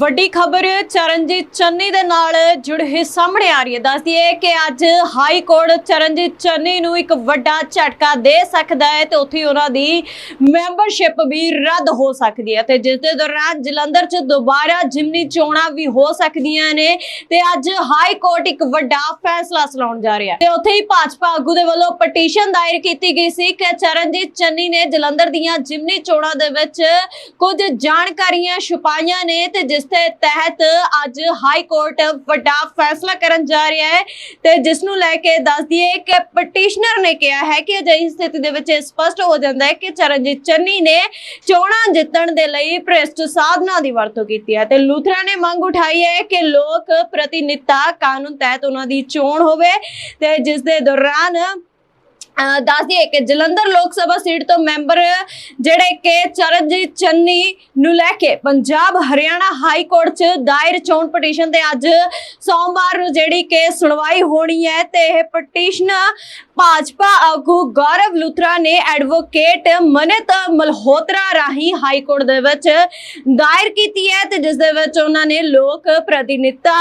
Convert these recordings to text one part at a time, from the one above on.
ਵੱਡੀ ਖਬਰ ਚਰਨਜੀਤ ਚੰਨੀ ਦੇ ਨਾਲ ਜੁੜੀ ਸਾਹਮਣੇ ਆ ਰਹੀ ਹੈ। ਦੱਸਦੀ ਹੈ ਕਿ ਅੱਜ ਹਾਈ ਕੋਰਟ ਚਰਨਜੀਤ ਚੰਨੀ ਨੂੰ ਇੱਕ ਵੱਡਾ ਝਟਕਾ ਦੇ ਸਕਦਾ ਹੈ ਤੇ ਉੱਥੇ ਉਹਨਾਂ ਦੀ ਮੈਂਬਰਸ਼ਿਪ ਵੀ ਰੱਦ ਹੋ ਸਕਦੀ ਹੈ ਤੇ ਜਿਸ ਦੇ ਦੌਰਾਨ ਜਲੰਧਰ 'ਚ ਦੁਬਾਰਾ ਜਿਮਨੀ ਚੋਣਾਂ ਵੀ ਹੋ ਸਕਦੀਆਂ ਨੇ ਤੇ ਅੱਜ ਹਾਈ ਕੋਰਟ ਇੱਕ ਵੱਡਾ ਫੈਸਲਾ ਸੁਣਾਉਣ ਜਾ ਰਿਹਾ ਹੈ। ਤੇ ਉੱਥੇ ਹੀ ਭਾਜਪਾ ਆਗੂ ਦੇ ਵੱਲੋਂ ਪਟੀਸ਼ਨ ਦਾਇਰ ਕੀਤੀ ਗਈ ਸੀ ਕਿ ਚਰਨਜੀਤ ਚੰਨੀ ਨੇ ਜਲੰਧਰ ਦੀਆਂ ਜਿਮਨੀ ਚੋਣਾਂ ਦੇ ਵਿੱਚ ਕੁਝ ਜਾਣਕਾਰੀਆਂ ਛੁਪਾਈਆਂ ਨੇ ਤੇ ਜਿਸ ਦੇ ਤਹਿਤ ਅੱਜ ਹਾਈ ਕੋਰਟ ਵੱਡਾ ਫੈਸਲਾ ਕਰਨ ਜਾ ਰਿਹਾ ਹੈ ਤੇ ਜਿਸ ਨੂੰ ਲੈ ਕੇ ਦੱਸ ਦਈਏ ਕਿ ਪਟੀਸ਼ਨਰ ਨੇ ਕਿਹਾ ਹੈ ਕਿ ਅਜਿਹੀ ਸਥਿਤੀ ਦੇ ਵਿੱਚ ਸਪਸ਼ਟ ਹੋ ਜਾਂਦਾ ਹੈ ਕਿ ਚਰਨਜੀਤ ਚੰਨੀ ਨੇ ਚੋਣਾਂ ਜਿੱਤਣ ਦੇ ਲਈ ਭ੍ਰਿਸ਼ਟ ਸਾਧਨਾਂ ਦੀ ਵਰਤੋਂ ਕੀਤੀ ਹੈ ਤੇ ਲੂਥਰਾ ਨੇ ਮੰਗ ਉਠਾਈ ਹੈ ਕਿ ਲੋਕ ਪ੍ਰਤੀਨਿਧਤਾ ਕਾਨੂੰਨ ਤਹਿਤ ਉਹਨਾਂ ਦੀ ਚੋਣ ਹੋਵੇ ਤੇ ਜਿਸ ਦੇ ਦੌਰਾਨ ਦੱਸ ਦਈਏ ਕਿ ਜਲੰਧਰ ਲੋਕ ਸਭਾ ਸੀਟ ਤੋਂ ਮੈਂਬਰ ਜਿਹੜੇ ਕਿ ਚਰਨਜੀਤ ਚੰਨੀ ਨੂੰ ਲੈ ਕੇ ਪੰਜਾਬ ਹਰਿਆਣਾ ਹਾਈ ਕੋਰਟ 'ਚ ਦਾਇਰ ਚੋਣ ਪਟੀਸ਼ਨ ਤੇ ਅੱਜ ਸੋਮਵਾਰ ਨੂੰ ਜਿਹੜੀ ਕਿ ਸੁਣਵਾਈ ਹੋਣੀ ਹੈ ਤੇ ਇਹ ਪਟੀਸ਼ਨ ਭਾਜਪਾ ਆਗੂ ਗੌਰਵ ਲੁਥਰਾ ਨੇ ਐਡਵੋਕੇਟ ਮਨਿਤ ਮਲਹੋਤਰਾ ਰਾਹੀਂ ਹਾਈ ਕੋਰਟ ਦੇ ਵਿੱਚ ਦਾਇਰ ਕੀਤੀ ਹੈ ਤੇ ਜਿਸ ਦੇ ਵਿੱਚ ਉਹਨਾਂ ਨੇ ਲੋਕ ਪ੍ਰਤੀਨਿਧਤਾ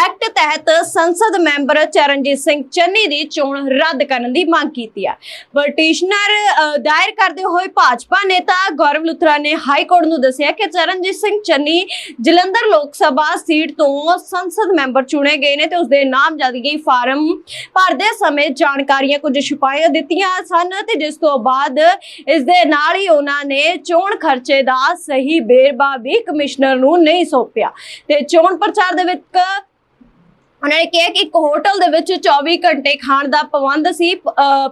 ਐਕਟ ਤਹਿਤ ਸੰਸਦ ਮੈਂਬਰ ਚਰਨਜੀਤ ਸਿੰਘ ਚੰਨੀ ਦੀ ਚੋਣ ਰੱਦ ਕਰਨ ਦੀ ਮੰਗ ਕੀਤੀ ਹੈ। ਪਟੀਸ਼ਨਰ ਦਾਇਰ ਕਰਦੇ ਹੋਏ ਭਾਜਪਾ ਨੇਤਾ ਗੌਰਵ ਲੁਥਰਾ ਨੇ ਹਾਈ ਕੋਰਟ ਨੂੰ ਦੱਸਿਆ ਕਿ ਚਰਨਜੀਤ ਸਿੰਘ ਚੰਨੀ ਜਲੰਧਰ ਲੋਕ ਸਭਾ ਸੀਟ ਤੋਂ ਸੰਸਦ ਮੈਂਬਰ ਚੁਣੇ ਗਏ ਨੇ ਤੇ ਉਸ ਦੇ ਨਾਮਜ਼ਦਗੀ ਫਾਰਮ ਭਰਦੇ ਸਮੇਂ ਜਾਣਕਾਰੀਆਂ ਕੁਝ ਛੁਪਾਇਆ ਦਿੱਤੀਆਂ ਸਨ ਤੇ ਜਿਸ ਤੋਂ ਬਾਅਦ ਇਸ ਦੇ ਨਾਲ ਹੀ ਉਹਨਾਂ ਨੇ ਚੋਣ ਖਰਚੇ ਦਾ ਸਹੀ ਬੇਰਬਾ ਵੀ ਕਮਿਸ਼ਨਰ ਨੂੰ ਨਹੀਂ ਸੌਂਪਿਆ। ਤੇ ਚੋਣ ਪ੍ਰਚਾਰ ਦੇ ਵਿੱਚ ਉਹਨਾਂ ਨੇ ਕਿਹਾ ਕਿ ਇੱਕ ਹੋਟਲ ਦੇ ਵਿੱਚ 24 ਘੰਟੇ ਖਾਣ ਦਾ ਪ੍ਰਬੰਧ ਸੀ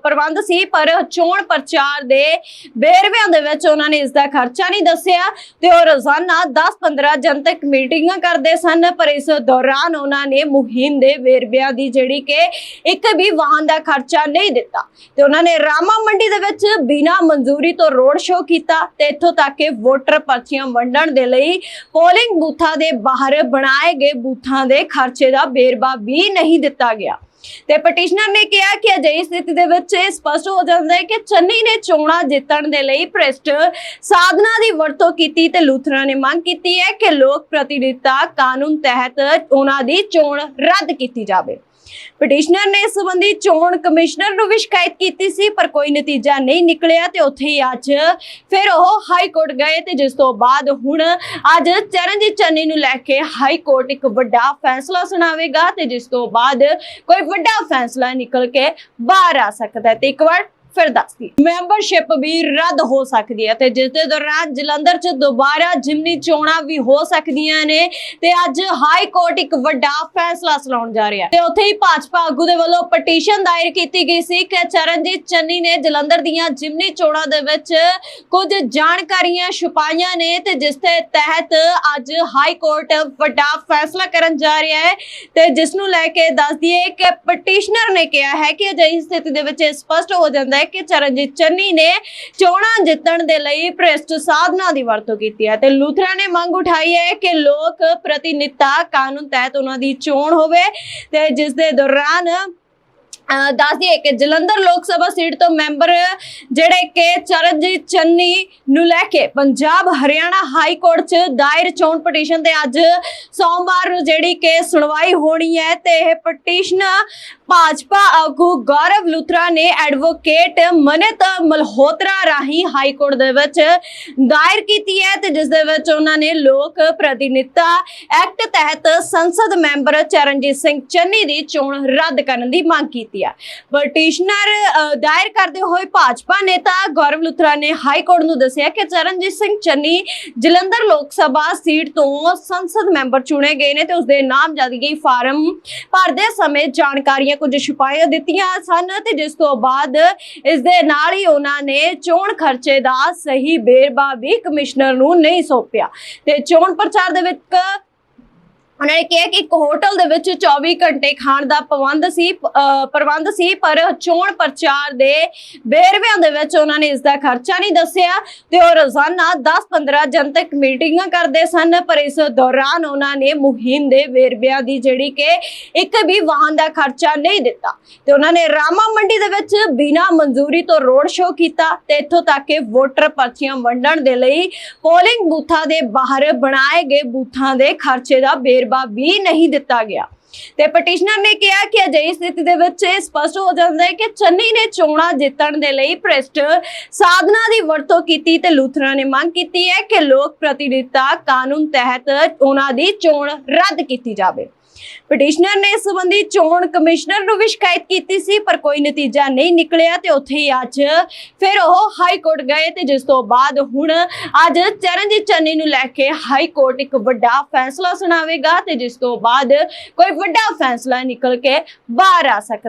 ਪ੍ਰਬੰਧ ਸੀ, ਪਰ ਚੋਣ ਪ੍ਰਚਾਰ ਦੇ ਬੇਰਵਿਆਂ ਦੇ ਵਿੱਚ ਉਹਨਾਂ ਨੇ ਇਸ ਦਾ ਖਰਚਾ ਨਹੀਂ ਦੱਸਿਆ ਤੇ ਉਹ ਰੋਜ਼ਾਨਾ 10-15 ਜਨਤਕ ਮੀਟਿੰਗਾਂ ਕਰਦੇ ਸਨ, ਪਰ ਇਸ ਦੌਰਾਨ ਉਹਨਾਂ ਨੇ ਮੁਹਿੰਮ ਦੇ ਵੇਰਵਿਆਂ ਦੀ ਜਿਹੜੀ ਕਿ ਇੱਕ ਵੀ ਵਾਹਨ ਦਾ ਖਰਚਾ ਨਹੀਂ ਦਿੱਤਾ ਤੇ ਉਹਨਾਂ ਨੇ ਰਾਮਾ ਮੰਡੀ ਦੇ ਵਿੱਚ ਬਿਨਾਂ ਮਨਜ਼ੂਰੀ ਤੋਂ ਰੋਡ ਸ਼ੋਅ ਕੀਤਾ ਤੇ ਇੱਥੋਂ ਤੱਕ ਕਿ ਵੋਟਰ ਪਰਚੀਆਂ ਵੰਡਣ ਦੇ ਲਈ ਪੋਲਿੰਗ ਬੂਥਾਂ ਦੇ ਬਾਹਰ ਬਣਾਏ ਗਏ ਬੂਥਾਂ ਦੇ ਖਰਚੇ ਦਾ ਬੇਰਬਾ ਵੀ ਨਹੀਂ ਦਿੱਤਾ ਗਿਆ। ਤੇ ਪਟੀਸ਼ਨਰ ਨੇ ਕਿਹਾ ਕਿ ਅਜਿਹੀ ਸਥਿਤੀ ਦੇ ਵਿੱਚ ਇਹ ਸਪਸ਼ਟ ਹੋ ਜਾਂਦਾ ਹੈ ਕਿ ਚੰਨੀ ਨੇ ਚੋਣਾਂ ਜਿੱਤਣ ਦੇ ਲਈ ਭ੍ਰਿਸ਼ਟ ਸਾਧਨਾਂ ਦੀ ਵਰਤੋਂ ਕੀਤੀ ਤੇ ਲੂਥਰਾ ਨੇ ਮੰਗ ਕੀਤੀ ਹੈ ਕਿ ਲੋਕ ਪ੍ਰਤੀਨਿਧਤਾ ਕਾਨੂੰਨ ਤਹਿਤ ਉਹਨਾਂ ਦੀ ਚੋਣ ਰੱਦ ਕੀਤੀ ਜਾਵੇ। ਪਟੀਸ਼ਨਰ ਨੇ ਇਸ ਸੰਬੰਧੀ ਚੋਣ ਕਮਿਸ਼ਨਰ ਨੂੰ ਵੀ ਸ਼ਿਕਾਇਤ ਕੀਤੀ ਸੀ, ਪਰ ਕੋਈ ਨਤੀਜਾ ਨਹੀਂ ਨਿਕਲਿਆ ਤੇ ਉੱਥੇ ਹੀ ਅੱਜ ਫਿਰ ਉਹ ਹਾਈ ਕੋਰਟ ਗਏ ਤੇ ਜਿਸ ਤੋਂ ਬਾਅਦ ਹੁਣ ਅੱਜ ਚਰਨਜੀਤ ਚੰਨੀ ਨੂੰ ਲੈ ਕੇ ਹਾਈ ਕੋਰਟ ਇੱਕ ਵੱਡਾ ਫੈਸਲਾ ਸੁਣਾਵੇਗਾ ਤੇ ਜਿਸ ਤੋਂ ਬਾਅਦ ਕੋਈ ਵੱਡਾ ਫੈਸਲਾ ਨਿਕਲ ਕੇ ਬਾਹਰ ਆ ਸਕਦਾ ਹੈ। ਤੇ ਇੱਕ ਵਾਰ ਫਿਰ ਦੱਸਦੀ ਮੈਂਬਰਸ਼ਿਪ ਵੀ ਰੱਦ ਹੋ ਸਕਦੀ ਹੈ ਤੇ ਜਿਸ ਦੇ ਦੌਰਾਨ ਜਲੰਧਰ 'ਚ ਦੁਬਾਰਾ ਜਿਮਨੀ ਚੋਣਾਂ ਵੀ ਹੋ ਸਕਦੀਆਂ ਨੇ ਤੇ ਅੱਜ ਹਾਈ ਕੋਰਟ ਇੱਕ ਵੱਡਾ ਫੈਸਲਾ ਸੁਣਾਉਣ ਜਾ ਰਿਹਾ ਤੇ ਉੱਥੇ ਹੀ ਭਾਜਪਾ ਆਗੂ ਦੇ ਵੱਲੋਂ ਪਟੀਸ਼ਨ ਦਾਇਰ ਕੀਤੀ ਗਈ ਸੀ ਕਿ ਚਰਨਜੀਤ ਚੰਨੀ ਨੇ ਜਲੰਧਰ ਦੀਆਂ ਜਿਮਨੀ ਚੋਣਾਂ ਦੇ ਵਿੱਚ ਕੁਝ ਜਾਣਕਾਰੀਆਂ ਛੁਪਾਈਆਂ ਨੇ ਤੇ ਜਿਸ ਦੇ ਤਹਿਤ ਅੱਜ ਹਾਈ ਕੋਰਟ ਵੱਡਾ ਫੈਸਲਾ ਕਰਨ ਜਾ ਰਿਹਾ ਹੈ ਤੇ ਜਿਸ ਨੂੰ ਲੈ ਕੇ ਦੱਸ ਦਈਏ ਕਿ ਪਟੀਸ਼ਨਰ ਨੇ ਕਿਹਾ ਹੈ ਕਿ ਅਜਿਹੀ ਸਥਿਤੀ ਦੇ ਵਿੱਚ ਇਹ ਸਪਸ਼ਟ ਹੋ ਜਾਂਦਾ ਹੈ ਕਿ ਚਰਨਜੀਤ ਚੰਨੀ ਨੇ ਚੋਣਾਂ ਜਿੱਤਣ ਦੇ ਲਈ ਭ੍ਰਿਸ਼ਟ ਸਾਧਨਾਂ ਦੀ ਵਰਤੋਂ ਕੀਤੀ ਹੈ ਤੇ ਲੂਥਰਾ ਨੇ ਮੰਗ ਉਠਾਈ ਹੈ ਕਿ ਲੋਕ ਪ੍ਰਤੀਨਿਧਤਾ ਕਾਨੂੰਨ ਤਹਿਤ ਉਹਨਾਂ ਦੀ ਚੋਣ ਹੋਵੇ ਤੇ ਜਿਸ ਦੇ ਦੌਰਾਨ ਦੱਸ ਦਈਏ ਕਿ ਜਲੰਧਰ ਲੋਕ ਸਭਾ ਸੀਟ ਤੋਂ ਮੈਂਬਰ ਜਿਹੜੇ ਕਿ ਚਰਨਜੀਤ ਚੰਨੀ ਨੂੰ ਲੈ ਕੇ ਪੰਜਾਬ ਹਰਿਆਣਾ ਹਾਈ ਕੋਰਟ 'ਚ ਦਾਇਰ ਚੋਣ ਪਟੀਸ਼ਨ ਤੇ ਅੱਜ ਸੋਮਵਾਰ ਨੂੰ ਜਿਹੜੀ ਕਿ ਸੁਣਵਾਈ ਹੋਣੀ ਹੈ ਤੇ ਇਹ ਪਟੀਸ਼ਨ ਭਾਜਪਾ ਆਗੂ ਗੌਰਵ ਲੁਥਰਾ ਨੇ ਐਡਵੋਕੇਟ ਮਨਿਤ ਮਲਹੋਤਰਾ ਰਾਹੀਂ ਹਾਈ ਕੋਰਟ ਦੇ ਵਿੱਚ ਦਾਇਰ ਕੀਤੀ ਹੈ ਤੇ ਜਿਸ ਦੇ ਵਿੱਚ ਉਹਨਾਂ ਨੇ ਲੋਕ ਪ੍ਰਤੀਨਿਧਤਾ ਐਕਟ ਤਹਿਤ ਸੰਸਦ ਮੈਂਬਰ ਚਰਨਜੀਤ ਸਿੰਘ ਚੰਨੀ ਦੀ ਚੋਣ ਰੱਦ ਕਰਨ ਦੀ ਮੰਗ ਕੀਤੀ ਹੈ ਪਟੀਸ਼ਨਰ ਦਾਇਰ ਕਰਦੇ ਹੋਏ ਭਾਜਪਾ ਨੇਤਾ ਗੌਰਵ ਲੁਥਰਾ ਨੇ ਹਾਈ ਕੋਰਟ ਨੂੰ ਦੱਸਿਆ ਕਿ ਚਰਨਜੀਤ ਸਿੰਘ ਚੰਨੀ ਜਲੰਧਰ ਲੋਕ ਸਭਾ ਸੀਟ ਤੋਂ ਸੰਸਦ ਮੈਂਬਰ ਚੁਣੇ ਗਏ ਨੇ ਤੇ ਉਸ ਦੇ ਨਾਮਜ਼ਦਗੀ ਫਾਰਮ। ਭਰਦੇ ਸਮੇਂ ਜਾਣਕਾਰੀਆਂ ਕੁਝ ਛੁਪਾਇਆ ਦਿੱਤੀਆਂ ਸਨ ਤੇ ਜਿਸ ਤੋਂ ਬਾਅਦ ਇਸ ਦੇ ਨਾਲ ਹੀ ਉਹਨਾਂ ਨੇ ਚੋਣ ਖਰਚੇ ਦਾ ਸਹੀ ਬੇਰਬਾ ਵੀ ਕਮਿਸ਼ਨਰ ਨੂੰ ਨਹੀਂ ਸੌਂਪਿਆ। ਤੇ ਚੋਣ ਪ੍ਰਚਾਰ ਦੇ ਵਿੱਚ ਉਹਨਾਂ ਨੇ ਕਿਹਾ ਕਿ ਇੱਕ ਹੋਟਲ ਦੇ ਵਿੱਚ 24 ਘੰਟੇ ਖਾਣ ਦਾ ਪ੍ਰਬੰਧ ਸੀ ਪ੍ਰਬੰਧ ਸੀ, ਪਰ ਚੋਣ ਪ੍ਰਚਾਰ ਦੇ ਵੇਰਵਿਆਂ ਦੇ ਵਿੱਚ ਉਹਨਾਂ ਨੇ ਇਸ ਦਾ ਖਰਚਾ ਨਹੀਂ ਦੱਸਿਆ ਤੇ ਉਹ ਰੋਜ਼ਾਨਾ 10-15 ਜਨਤਕ ਮੀਟਿੰਗਾਂ ਕਰਦੇ ਸਨ, ਪਰ ਇਸ ਦੌਰਾਨ ਉਹਨਾਂ ਨੇ ਮੁਹਿੰਮ ਦੇ ਵੇਰਵਿਆਂ ਦੀ ਜਿਹੜੀ ਕਿ ਇੱਕ ਵੀ ਵਾਹਨ ਦਾ ਖਰਚਾ ਨਹੀਂ ਦਿੱਤਾ ਤੇ ਉਹਨਾਂ ਨੇ ਰਾਮਾ ਮੰਡੀ ਦੇ ਵਿੱਚ ਬਿਨਾਂ ਮਨਜ਼ੂਰੀ ਤੋਂ ਰੋਡ ਸ਼ੋਅ ਕੀਤਾ ਤੇ ਇੱਥੋਂ ਤੱਕ ਕਿ ਵੋਟਰ ਪਰਚੀਆਂ ਵੰਡਣ ਦੇ ਲਈ ਪੋਲਿੰਗ ਬੂਥਾਂ ਦੇ ਬਾਹਰ ਬਣਾਏ ਗਏ ਬੂਥਾਂ ਦੇ ਖਰਚੇ ਦਾ ਵੇਰਵਾ ਵੀ ਨਹੀਂ ਦਿੱਤਾ ਗਿਆ। ਤੇ ਪਟੀਸ਼ਨਰ ਨੇ ਕਿਹਾ ਕਿ ਅਜਿਹੀ ਸਥਿਤੀ ਦੇ ਵਿੱਚ ਇਹ ਸਪਸ਼ਟ ਹੋ ਜਾਂਦਾ ਹੈ ਕਿ ਚੰਨੀ ਨੇ ਚੋਣਾਂ ਜਿੱਤਣ ਦੇ ਲਈ ਭ੍ਰਿਸ਼ਟ ਸਾਧਨਾ ਦੀ ਵਰਤੋਂ ਕੀਤੀ ਤੇ ਲੂਥਰਾ ਨੇ ਮੰਗ ਕੀਤੀ ਹੈ ਕਿ ਲੋਕ ਪ੍ਰਤੀਨਿਧਤਾ ਕਾਨੂੰਨ ਤਹਿਤ ਉਹਨਾਂ ਦੀ ਚੋਣ ਰੱਦ ਕੀਤੀ ਜਾਵੇ। ਪਟੀਸ਼ਨਰ ਨੇ ਇਸ ਸੰਬੰਧੀ ਚੋਣ ਕਮਿਸ਼ਨਰ ਨੂੰ ਵੀ ਸ਼ਿਕਾਇਤ ਕੀਤੀ ਸੀ, ਪਰ ਕੋਈ ਨਤੀਜਾ ਨਹੀਂ ਨਿਕਲਿਆ ਤੇ ਉੱਥੇ ਹੀ ਅੱਜ ਫਿਰ ਉਹ ਹਾਈ ਕੋਰਟ ਗਏ ਤੇ ਜਿਸ ਤੋਂ ਬਾਅਦ ਹੁਣ ਅੱਜ ਚਰਨਜੀਤ ਚੰਨੀ ਨੂੰ ਲੈ ਕੇ ਹਾਈ ਕੋਰਟ ਇੱਕ ਵੱਡਾ ਫੈਸਲਾ ਸੁਣਾਵੇਗਾ ਤੇ ਜਿਸ ਤੋਂ ਬਾਅਦ ਕੋਈ ਵੱਡਾ ਫੈਸਲਾ ਨਿਕਲ ਕੇ ਬਾਹਰ ਆ ਸਕਦਾ